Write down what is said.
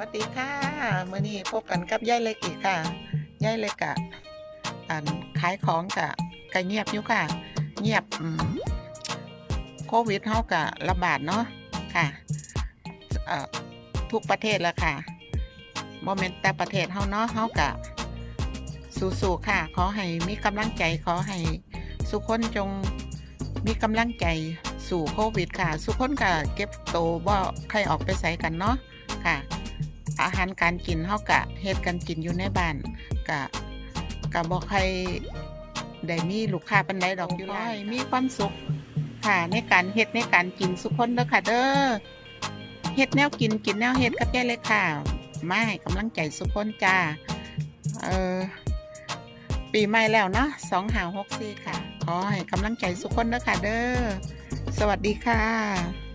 วัสดีค่ะมื่อนี้พบกันกับยายเล็กอีกค่ะยายเล็กกะอันขายของกะกะเงียบอยู่ค่ะ เงียบโควิดเฮากะระบาดเนาะค่ะทุกประเทศแล้วค่ะโมเมนต์แต่ประเทศเฮาเนาะเฮากะสู้ๆค่ะ ขอให้มีกำลังใจขอให้สุกคนจงมีกำลังใจสู่โควิดค่ะ สุกคนกะเก็บโตบ่ใครออกไปใส่กันเนาะค่ะ อาหารการกินเฮากะเฮ็ดกันกินอยู่ในบ้านกะกะบ่ใครได้มีลูกค้าปานใดดอกอยู่แล้มีความสุขค่ะในการเฮ็ดในการกินสุกคนเด้อค่ะเด้อเฮ็ดแนวกินกินแนวเฮ็ดกับยายเลยค่ะมาให้กำลังใจสุกคนจ้าเออปีใหม่แล้วเนาะ2564ค่ะ ขอให้กำลังใจสุกคนเด้อค่ะเด้อ สวัสดีค่ะ